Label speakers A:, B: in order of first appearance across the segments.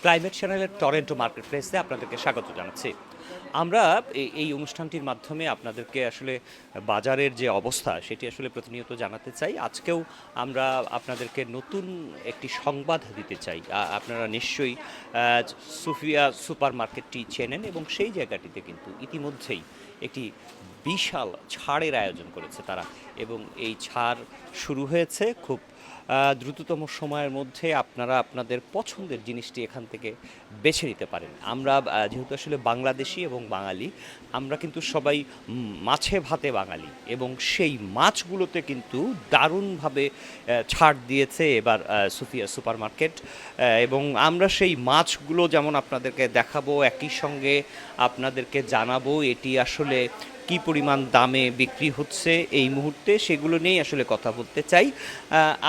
A: Climate চ্যানেলের Toronto market প্লেসে আপনাদেরকে স্বাগত জানাচ্ছি। আমরা এই- অনুষ্ঠানটির মাধ্যমে আপনাদেরকে আসলে বাজারের যে অবস্থা, সেটি আসলে প্রতিনিয়ত জানাতে চাই। আজকেও আমরা আপনাদেরকে নতুন একটি সংবাদ দিতে চাই। আপনারা নিশ্চয়ই সুফিয়া সুপার মার্কেটটি চেনেন এবং সেই জায়গাটিতে কিন্তু ইতিমধ্যেই একটি বিশাল ছাড়ের আয়োজন করেছে তারা এবং এই ছাড় শুরু হয়েছে খুব দ্রুততম সময়ের মধ্যে আপনারা আপনাদের পছন্দের জিনিসটি এখান থেকে বেছে নিতে পারেন। আমরা যেহেতু আসলে বাংলাদেশি এবং বাঙালি, আমরা কিন্তু সবাই মাছে ভাতে বাঙালি এবং সেই মাছগুলোতে কিন্তু দারুণভাবে ছাড় দিয়েছে এবার সুফিয়া সুপার মার্কেট এবং আমরা সেই মাছগুলো যেমন আপনাদেরকে দেখাবো, একই সঙ্গে আপনাদেরকে জানাব, এটি আসলে কি পরিমাণ দামে বিক্রি হচ্ছে এই মুহূর্তে সেগুলো নিয়েই আসলে কথা বলতে চাই।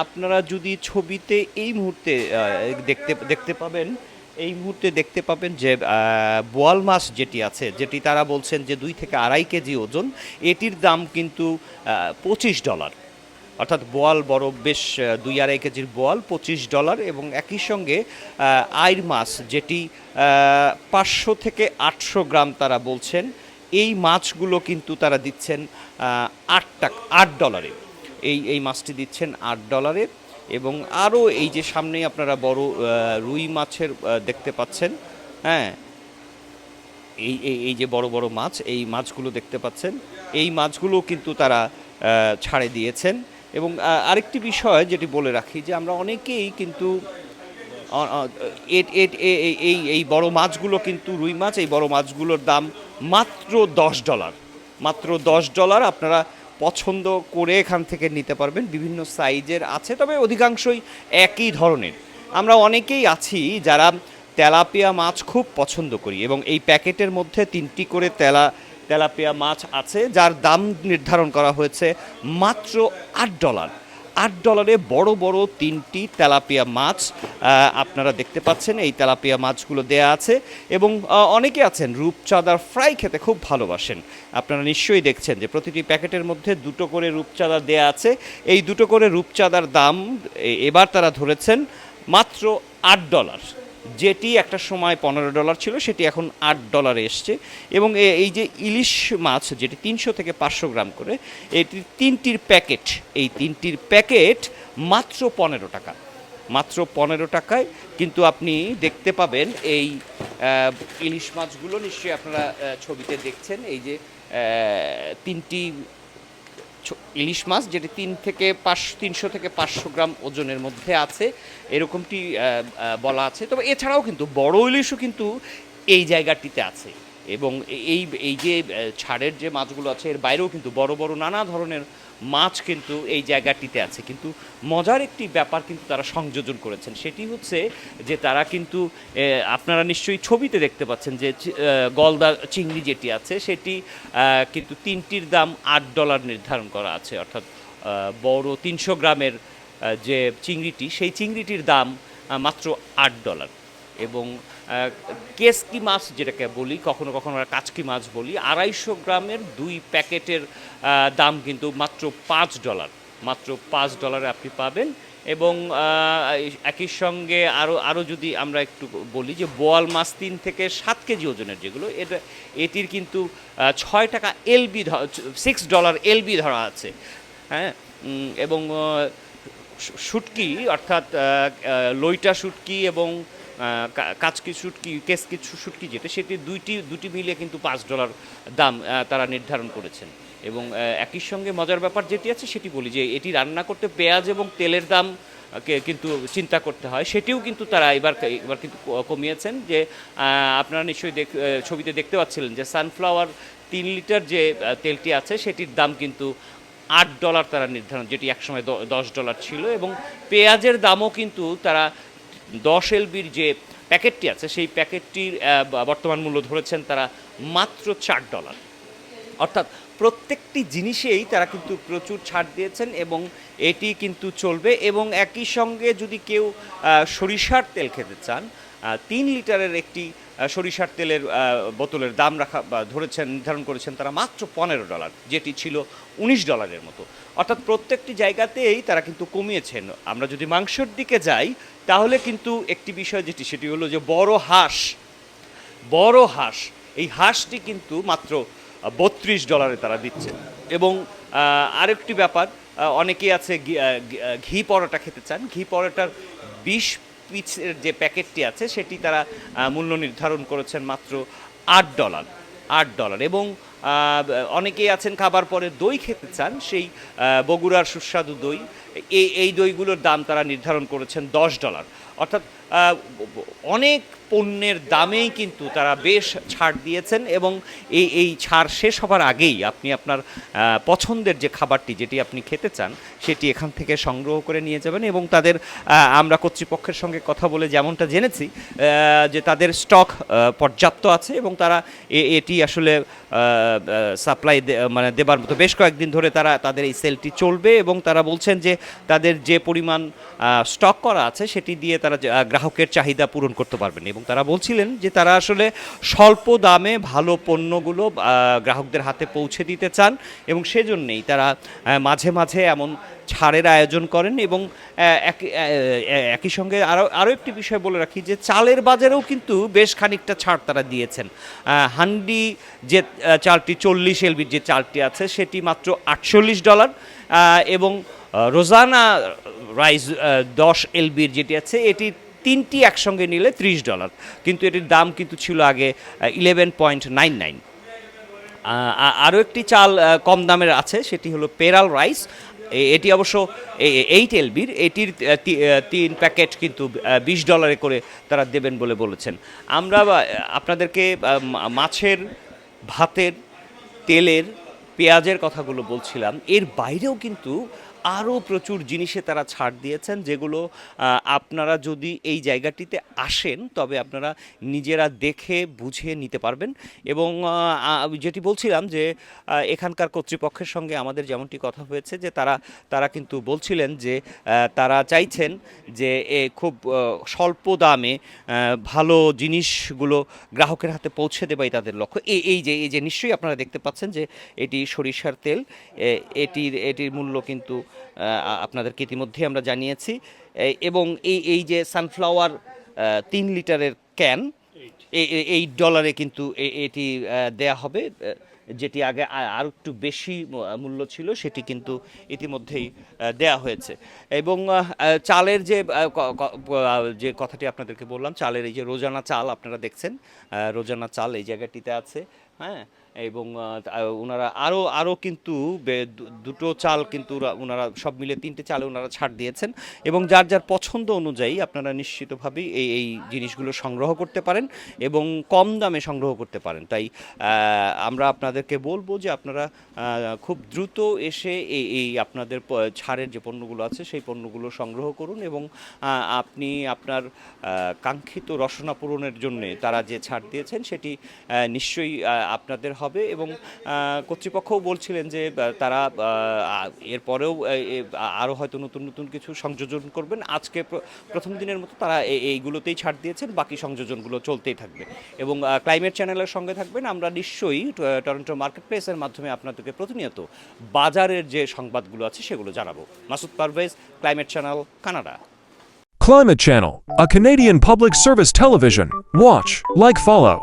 A: আপনারা যদি ছবিতে এই মুহূর্তে দেখতে দেখতে পাবেন, এই মুহূর্তে দেখতে পাবেন যে বোয়াল মাছ যেটি আছে, যেটি তারা বলছেন যে দুই থেকে আড়াই কেজি ওজন, এটির দাম কিন্তু পঁচিশ ডলার। অর্থাৎ বোয়াল বড়, বেশ দুই আড়াই কেজির বোয়াল, পঁচিশ ডলার এবং একই সঙ্গে আইর মাছ যেটি পাঁচশো থেকে আটশো গ্রাম তারা বলছেন এই মাছগুলো কিন্তু তারা দিচ্ছেন আট টাকা, আট ডলারে এই এই মাছটি দিচ্ছেন আট ডলারে এবং আরও এই যে সামনেই আপনারা বড় রুই মাছের দেখতে পাচ্ছেন হ্যাঁ। এই এই এই যে বড় বড় মাছ, এই মাছগুলো দেখতে পাচ্ছেন। এই মাছগুলো কিন্তু তারা ছাড়ে দিয়েছেন এবং আরেকটি বিষয় যেটি বলে রাখি যে আমরা অনেকেই কিন্তু এই- এই বড় মাছগুলো কিন্তু রুই মাছ, এই বড় মাছগুলোর দাম মাত্র দশ ডলার। মাত্র দশ ডলার আপনারা পছন্দ করে এখান থেকে নিতে পারবেন। বিভিন্ন সাইজের আছে, তবে অধিকাংশই একই ধরনের। আমরা অনেকেই আছি যারা তেলাপিয়া মাছ খুব পছন্দ করি এবং এই প্যাকেটের মধ্যে তিনটি করে তেলা তেলাপিয়া মাছ আছে, যার দাম নির্ধারণ করা হয়েছে মাত্র আট ডলার। আট ডলারে বড় বড় তিনটি তেলাপিয়া মাছ আপনারা দেখতে পাচ্ছেন, এই তেলাপিয়া মাছগুলো দেয়া আছে এবং অনেকে আছেন রূপচাঁদার ফ্রাই খেতে খুব ভালোবাসেন। আপনারা নিশ্চয়ই দেখছেন যে প্রতিটি প্যাকেটের মধ্যে দুটো করে রূপচাঁদা দেয়া আছে। এই দুটো করে রূপচাঁদার দাম এবার তারা ধরেছেন মাত্র আট ডলার। যেটি একটা সময় পনেরো ডলার ছিল, সেটি এখন আট ডলারে এসছে। এবং এই যে ইলিশ মাছ, যেটি তিনশো থেকে পাঁচশো গ্রাম করে, এটি তিনটির প্যাকেট, এই তিনটির প্যাকেট মাত্র পনেরো টাকা। মাত্র পনেরো টাকায়, কিন্তু আপনি দেখতে পাবেন এই ইলিশ মাছগুলো নিশ্চয়ই আপনারা ছবিতে দেখছেন। এই যে তিনটি ইলিশ মাছ যেটি তিন থেকে পাঁচ, তিনশো থেকে পাঁচশো গ্রাম ওজনের মধ্যে আছে। এরকমটি বলা আছে। তবে এছাড়াও কিন্তু বড় ইলিশও কিন্তু এই জায়গাটিতে আছে। এবং এই এই যে ছাড়ের যে মাছগুলো আছে, এর বাইরেও কিন্তু বড় বড় নানা ধরনের মাছ কিন্তু এই জায়গাটিতে আছে। কিন্তু মজার একটি ব্যাপার কিন্তু তারা সংযোজন করেছেন। সেটি হচ্ছে যে তারা কিন্তু আপনারা নিশ্চয়ই ছবিতে দেখতে পাচ্ছেন যে গলদা চিংড়ি যেটি আছে, সেটি কিন্তু তিনটির দাম আট ডলার নির্ধারণ করা আছে। অর্থাৎ বড় তিনশো গ্রামের যে চিংড়িটি, সেই চিংড়িটির দাম মাত্র আট ডলার। এবং কেসকি মাছ যেটাকে বলি, কখনো কখনো আমরা কাচকি মাছ বলি, আড়াইশো গ্রামের দুই প্যাকেটের দাম কিন্তু মাত্র পাঁচ ডলার, মাত্র পাঁচ ডলারে আপনি পাবেন। এবং একই সঙ্গে আরও আরও যদি আমরা একটু বলি যে বোয়াল মাছ তিন থেকে সাত কেজি ওজনের যেগুলো, এটা, এটির কিন্তু ছয় টাকা এলবি সিক্স ডলার এলবি ধরা আছে। হ্যাঁ? এবং শুটকি, অর্থাৎ লইটা শুটকি এবং আহ, কা- কাচকি শুটকি কেসকি শু- শুটকি যেটা সেটি দুইটি দুটি মিলিয়ে কিন্তু পাঁচ ডলার দাম তারা নির্ধারণ করেছেন। এবং একই সঙ্গে মজার ব্যাপার যেটি আছে সেটি বলি যে এটি রান্না করতে পেঁয়াজ এবং তেলের দাম কিন্তু চিন্তা করতে হয়। সেটিও কিন্তু তারা এবার এবার কিন্তু কমিয়েছেন যে আপনারা নিশ্চয়ই দেখ ছবিতে দেখতে পাচ্ছিলেন যে সানফ্লাওয়ার তিন লিটার যে তেলটি আছে সেটির দাম কিন্তু আট ডলার তারা নির্ধারণ যেটি একসময় দশ ডলার ছিল। এবং পেঁয়াজের দামও কিন্তু তারা দশ এলবির যে প্যাকেটটি আছে, সেই প্যাকেটটির বর্তমান মূল্য ধরেছেন তারা মাত্র চার ডলার। অর্থাৎ প্রত্যেকটি জিনিসেই তারা কিন্তু প্রচুর ছাড় দিয়েছেন এবং এটি কিন্তু চলবে এবং একই সঙ্গে যদি কেউ সরিষার তেল খেতে চান তিন লিটারের একটি সরিষার তেলের বোতলের দাম রাখা ধরেছেন, নির্ধারণ করেছেন তারা মাত্র পনেরো ডলার, যেটি ছিল উনিশ ডলারের মতো। অর্থাৎ প্রত্যেকটি জায়গাতেই তারা কিন্তু কমিয়েছেন। আমরা যদি মাংসের দিকে যাই, তাহলে কিন্তু একটি বিষয় যেটি, সেটি হলো যে বড় হাঁস বড় হাঁস, এই হাঁসটি কিন্তু মাত্র বত্রিশ ডলারে তারা দিচ্ছে। এবং আরেকটি ব্যাপার অনেকেই আছে ঘি পরোটা খেতে চান। ঘি পরোটার বিশ পিসের যে প্যাকেটটি আছে, সেটি তারা মূল্য নির্ধারণ করেছেন মাত্র আট ডলার আট ডলার। এবং অনেকেই আছেন খাবার পরে দই খেতে চান, সেই বগুড়ার সুস্বাদু দই। এই এই দইগুলোর দাম তারা নির্ধারণ করেছেন দশ ডলার। অর্থাৎ অনেক পণ্যের দামেই কিন্তু তারা বেশ ছাড় দিয়েছেন এবং এই এই ছাড় শেষ হবার আগেই আপনি আপনার পছন্দের যে খাবারটি যেটি আপনি খেতে চান, সেটি এখান থেকে সংগ্রহ করে নিয়ে যাবেন এবং তাদের আমরা কর্তৃপক্ষের সঙ্গে কথা বলে যেমনটা জেনেছি যে তাদের স্টক পর্যাপ্ত আছে এবং তারা এটি আসলে সাপ্লাই মানে দেবার মতো বেশ কয়েকদিন ধরে তারা, তাদের এই সেলটি চলবে এবং তারা বলছেন যে তাদের যে পরিমাণ স্টক করা আছে সেটি দিয়ে তারা আহ, গ্রাহকের চাহিদা পূরণ করতে পারবেন। এবং তারা বলছিলেন যে তারা আসলে স্বল্প দামে ভালো পণ্যগুলো গ্রাহকদের হাতে পৌঁছে দিতে চান এবং সেজন্যেই তারা মাঝে মাঝে এমন ছাড়ের আয়োজন করেন এবং একই সঙ্গে আরও আরও একটি বিষয় বলে রাখি যে চালের বাজারেও কিন্তু বেশ খানিকটা ছাড় তারা দিয়েছেন। হান্ডি যে চালটি চল্লিশ এলবির যে চালটি আছে সেটি মাত্র আটচল্লিশ ডলার এবং রোজানা রাইস দশ এলবির যেটি আছে, এটি তিনটি একসঙ্গে নিলে ত্রিশ ডলার। কিন্তু এটির দাম কিন্তু ছিল আগে ইলেভেন পয়েন্ট নাইন নাইন আরও একটি চাল কম দামের আছে, সেটি হলো পেরাল রাইস। এটি অবশ্য এইট এলবির, এটির তিন প্যাকেট কিন্তু বিশ ডলারে করে তারা দেবেন বলে বলেছেন। আমরা আপনাদেরকে মাছের, ভাতের, তেলের, পেঁয়াজের কথাগুলো বলছিলাম। এর বাইরেও কিন্তু আরও প্রচুর জিনিসে তারা ছাড় দিয়েছেন, যেগুলো আপনারা যদি এই জায়গাটিতে আসেন, তবে আপনারা নিজেরা দেখে, বুঝে নিতে পারবেন। এবং যেটি বলছিলাম যে এখানকার কর্তৃপক্ষের সঙ্গে আমাদের যেমনটি কথা হয়েছে যে, তারা তারা কিন্তু বলছিলেন যে তারা চাইছেন যে, এ, খুব স্বল্প দামে ভালো জিনিসগুলো গ্রাহকের হাতে পৌঁছে দেবাই তাদের লক্ষ্য। এই এই যে এই যে, নিশ্চয়ই আপনারা দেখতে পাচ্ছেন যে, এটি সরিষার তেল এটির এটির মূল্য কিন্তু আপনাদেরকে ইতিমধ্যেই আমরা জানিয়েছি। এবং এই এই যে সানফ্লাওয়ার তিন লিটারের ক্যান এই ডলারে কিন্তু এটি দেয়া হবে। যেটি আগে আর একটু বেশি মূল্য ছিল, সেটি কিন্তু ইতিমধ্যেই দেয়া হয়েছে। এবং চালের যে যে কথাটি আপনাদেরকে বললাম, চালের এই যে রোজানা চাল, আপনারা দেখছেন রোজানা চাল এই জায়গাটিতে আছে হ্যাঁ? এবং ওনারা আরও আরও কিন্তু দুটো চাল কিন্তু ওনারা সব মিলে তিনটে চালে ওনারা ছাড় দিয়েছেন। এবং যার যার পছন্দ অনুযায়ী আপনারা নিশ্চিতভাবেই এই এই জিনিসগুলো সংগ্রহ করতে পারেন এবং কম দামে সংগ্রহ করতে পারেন। তাই আমরা আমরা আপনাদেরকে বলব যে আপনারা খুব দ্রুত এসে এই এই আপনাদের ছাড়ের যে পণ্যগুলো আছে সেই পণ্যগুলো সংগ্রহ করুন এবং আপনি আপনার কাঙ্ক্ষিত রসনা পূরণের জন্যে তারা যে ছাড় দিয়েছেন সেটি নিশ্চয়ই আপনাদের হবে এবং কর্তৃপক্ষও বলছিলেন যে তারা এরপরেও আরও হয়তো নতুন নতুন কিছু সংযোজন করবেন। আজকে প্রথম দিনের মতো তারা এইগুলোতেই ছাড় দিয়েছেন, বাকি সংযোজনগুলো চলতেই থাকবে এবং ক্লাইমেট চ্যানেলের সঙ্গে থাকবেন। আমরা নিশ্চয়ই ট- টরন্টো মার্কেট প্লেসের মাধ্যমে আপনাদেরকে প্রতিনিয়ত বাজারের যে সংবাদগুলো আছে সেগুলো জানাব Masud Parvez Climate Channel Canada
B: Climate Channel, a Canadian public service television. Watch, like, follow.